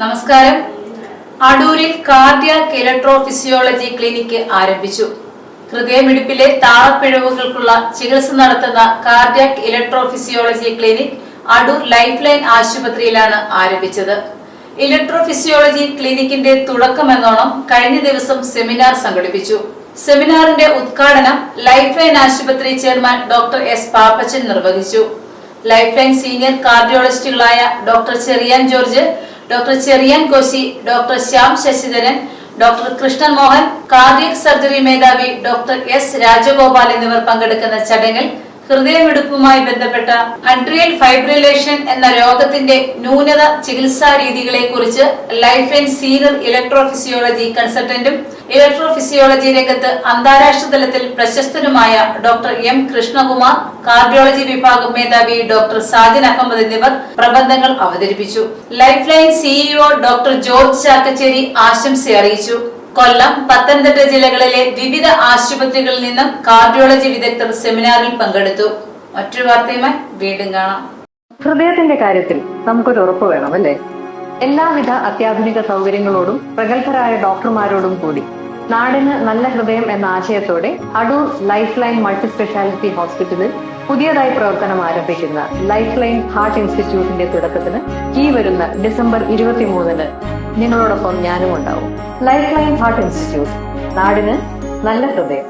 നമസ്കാരം. അടൂരിൽ cardiac electrophysiology clinic ആരംഭിച്ചു. ഹൃദയമിടിപ്പിലെ താളപ്പിഴവുകൾക്കുള്ള ചികിത്സ നടത്തുന്ന cardiac electrophysiology clinic Adoor life line ആശുപത്രിയിലാണ് ആരംഭിച്ചത്. ഇലക്ട്രോഫിസിയോളജി ക്ലിനിക്കിന്റെ തുടക്കമെന്നോണം കഴിഞ്ഞ ദിവസം സെമിനാർ സംഘടിപ്പിച്ചു. സെമിനാറിന്റെ ഉദ്ഘാടനം ലൈഫ് ലൈൻ ആശുപത്രി ചെയർമാൻ ഡോക്ടർ എസ് പാപ്പച്ചൻ നിർവഹിച്ചു. Life line senior കാർഡിയോളജിസ്റ്റുകളായ doctor Cherian George doctor Cherian Koshy doctor Shyam Sasidharan doctor Krishnan Mohan cardiac surgery മേധാവി ഡോക്ടർ എസ് രാജഗോപാൽ എന്നിവർ പങ്കെടുക്കുന്ന ചടങ്ങിൽ ഹൃദയമിടിപ്പുമായി ബന്ധപ്പെട്ട അഡ്രിയൽ ഫൈബ്രിലേഷൻ എന്ന രോഗത്തിന്റെ ന്യൂനത ചികിത്സാ രീതികളെ കുറിച്ച് ലൈഫ് ആൻഡ് സീനിയർ ഇലക്ട്രോഫിസിയോളജി കൺസൾട്ടന്റും ഇലക്ട്രോഫിസിയോളജി രംഗത്ത് അന്താരാഷ്ട്ര തലത്തിൽ പ്രശസ്തനുമായ ഡോക്ടർ എം കൃഷ്ണകുമാർ കാർഡിയോളജി വിഭാഗം മേധാവി ഡോക്ടർ സാജിൻ അഹമ്മദ് എന്നിവർ പ്രബന്ധങ്ങൾ അവതരിപ്പിച്ചു. Life line CEO doctor George Chakkachery ആശംസ അറിയിച്ചു. കൊല്ലം പത്തനംതിട്ട ജില്ലകളിലെ വിവിധ ആശുപത്രികളിൽ നിന്നും കാർഡിയോളജി വിദഗ്ധർ സെമിനാറിൽ പങ്കെടുത്തു. മറ്റൊരു വാർത്തയുമായി വീണ്ടും കാണാം. ഹൃദയത്തിന്റെ കാര്യത്തിൽ നമുക്കൊരു ഉറപ്പ് വേണം അല്ലേ? എല്ലാവിധ അത്യാധുനിക സൗകര്യങ്ങളോടും പ്രഗത്ഭരായ ഡോക്ടർമാരോടും കൂടി നാടിന് നല്ല ഹൃദയം എന്ന ആശയത്തോടെ Adoor life line multi speciality ഹോസ്പിറ്റലിൽ പുതിയതായി പ്രവർത്തനം ആരംഭിക്കുന്ന ലൈഫ് ലൈൻ ഹാർട്ട് ഇൻസ്റ്റിറ്റ്യൂട്ടിന്റെ തുടക്കത്തിന് ഈ വരുന്ന ഡിസംബർ ഇരുപത്തിമൂന്നിന് നിങ്ങളോടൊപ്പം ഞാനും ഉണ്ടാവും ലൈഫ് ലൈൻ ഹാർട്ട് ഇൻസ്റ്റിറ്റ്യൂട്ട് നാടിന് നല്ല ഹൃദയം.